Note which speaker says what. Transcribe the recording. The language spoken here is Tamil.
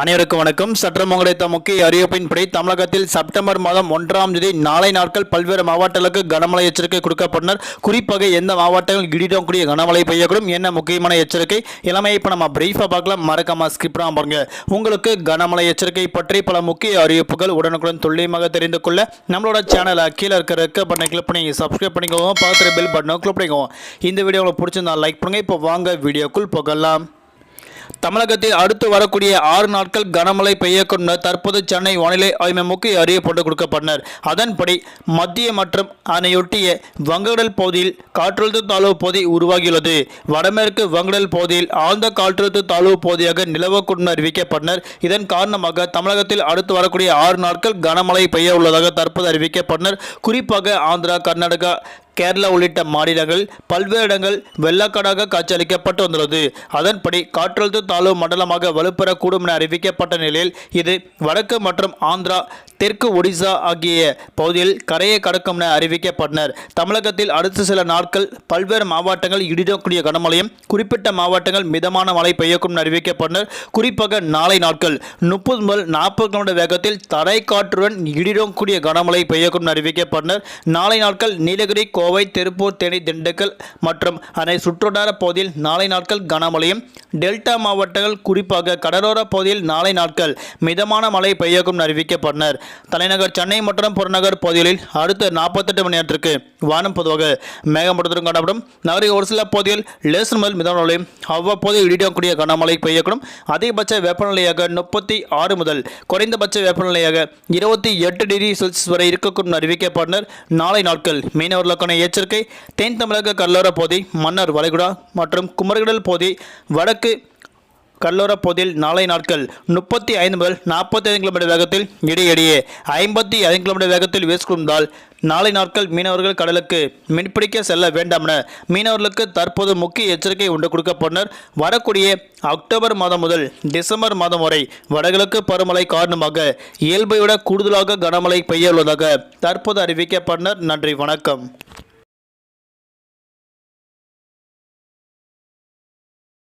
Speaker 1: அனைவருக்கும் வணக்கம். சற்றம் கிடைத்த முக்கிய அறிவிப்பின்படி தமிழகத்தில் செப்டம்பர் மாதம் ஒன்றாம் தேதி நாளை நாட்கள் பல்வேறு மாவட்டங்களுக்கு கனமழை எச்சரிக்கை கொடுக்கப்பட்டனர். குறிப்பாக எந்த மாவட்டங்கள் இடிடம் கூடிய கனமழை பெய்யக்கூடும் என்ன முக்கியமான எச்சரிக்கை? இளமையை இப்போ நம்ம பிரீஃபாக பார்க்கலாம். மறக்காம ஸ்கிப் பாருங்க. உங்களுக்கு கனமழை எச்சரிக்கை பற்றி பல முக்கிய அறிவிப்புகள் உடனுக்குடன் துல்லியமாக தெரிந்து கொள்ள நம்மளோட சேனலை கீழே இருக்கிற ரெக்க பட்டனை கிளிக் பண்ணி சப்ஸ்கிரைப் பண்ணிக்கோங்க. பக்கத்தில் பெல் பட்டனை கிளிக் பண்ணிக்கோங்க. இந்த வீடியோ உங்களுக்கு பிடிச்சிருந்தா லைக் பண்ணுங்க. இப்போ வாங்க வீடியோக்குள் போகலாம். தமிழகத்தில் அடுத்து வரக்கூடிய ஆறு நாட்கள் கனமழை பெய்யக்கூடும் தற்போது சென்னை வானிலை ஆய்வு மையம் முக்கிய அறிவிப்பு கொடுக்கப்பட்டனர். அதன்படி மத்திய மற்றும் அதனையொட்டிய வங்கடல் பகுதியில் காற்றழுத்த தாழ்வு பகுதி உருவாகியுள்ளது. வடமேற்கு வங்கடல் பகுதியில் ஆழ்ந்த காற்றழுத்த தாழ்வு பகுதியாக நிலவக்கூடும் அறிவிக்கப்பட்டனர். இதன் காரணமாக தமிழகத்தில் அடுத்து வரக்கூடிய ஆறு நாட்கள் கனமழை பெய்ய உள்ளதாக தற்போது அறிவிக்கப்பட்டனர். குறிப்பாக ஆந்திரா கர்நாடகா கேரளா உள்ளிட்ட மாநிலங்கள் பல்வேறு இடங்கள் வெள்ளக்காடாக காட்சியளிக்கப்பட்டு வந்துள்ளது. அதன்படி காற்றழுத்த தாழ்வு மண்டலமாக வலுப்பெறக்கூடும் என அறிவிக்கப்பட்ட நிலையில் இது வடக்கு மற்றும் ஆந்திரா தெற்கு ஒடிசா ஆகிய பகுதியில் கரையை கடக்கும் என அறிவிக்கப்பட்டனர். தமிழகத்தில் அடுத்த சில நாட்கள் பல்வேறு மாவட்டங்கள் இடிடக்கூடிய கனமழையும் குறிப்பிட்ட மாவட்டங்கள் மிதமான மழை பெய்யக்கும் என அறிவிக்கப்பட்டனர். குறிப்பாக நாளை நாட்கள் முப்பது முதல் நாற்பது கிலோமீட்டர் வேகத்தில் தரை காற்றுடன் இடிடக்கூடிய கனமழை பெய்யக்கும் என அறிவிக்கப்பட்டனர். நாளை நாட்கள் நீலகிரி கோவை திருப்பூர் தேனி திண்டுக்கல் மற்றும் அதனை சுற்றுவட்டார பகுதியில் நாளை நாட்கள் கனமழையும். டெல்டா மாவட்டங்கள் குறிப்பாக கடலோர பகுதியில் நாளை நாட்கள் மிதமான மழை பெய்யக்கும் அறிவிக்கப்பட்டனர். தலைநகர் சென்னை மற்றும் புறநகர் பகுதிகளில் அடுத்த நாற்பத்தெட்டு மணி நேரத்திற்கு வானம் பொதுவாக மேகமூட்டத்துடன் காணப்படும். நகரில் ஒரு சில பகுதியில் லேசர் முதல் மிதமான மழையும் அவ்வப்போது இடிடக்கூடிய கனமழை பெய்யக்கூடும். அதிகபட்ச வெப்பநிலையாக முப்பத்தி ஆறு முதல் குறைந்தபட்ச வெப்பநிலையாக இருபத்தி எட்டு டிகிரி செல்சியஸ் வரை இருக்கக்கூடும் அறிவிக்கப்பட்டனர். நாளை நாட்கள் மீனவர்களுக்கான எச்சரிக்கை தென் தமிழக கடலோர பகுதி மன்னர் வளைகுடா மற்றும் குமரகடல் பகுதி வடக்கு கடலோர பகுதியில் நாளை நாட்கள் முப்பத்தி ஐந்து முதல் நாற்பத்தி ஐந்து கிலோமீட்டர் வேகத்தில் இடையிடையே ஐம்பத்தி ஐந்து கிலோமீட்டர் வேகத்தில் வீசிக்கொண்டால் நாளை நாட்கள் மீனவர்கள் கடலுக்கு மீன்பிடிக்க செல்ல வேண்டாம் என மீனவர்களுக்கு தற்போது முக்கிய எச்சரிக்கை ஒன்று கொடுக்கப்பட்டனர். வரக்கூடிய அக்டோபர் மாதம் முதல் டிசம்பர் மாதம் வரை வடகிழக்கு பருமழை காரணமாக இயல்பை விட கூடுதலாக கனமழை பெய்ய உள்ளதாக தற்போது அறிவிக்கப்பட்டனர். நன்றி வணக்கம்.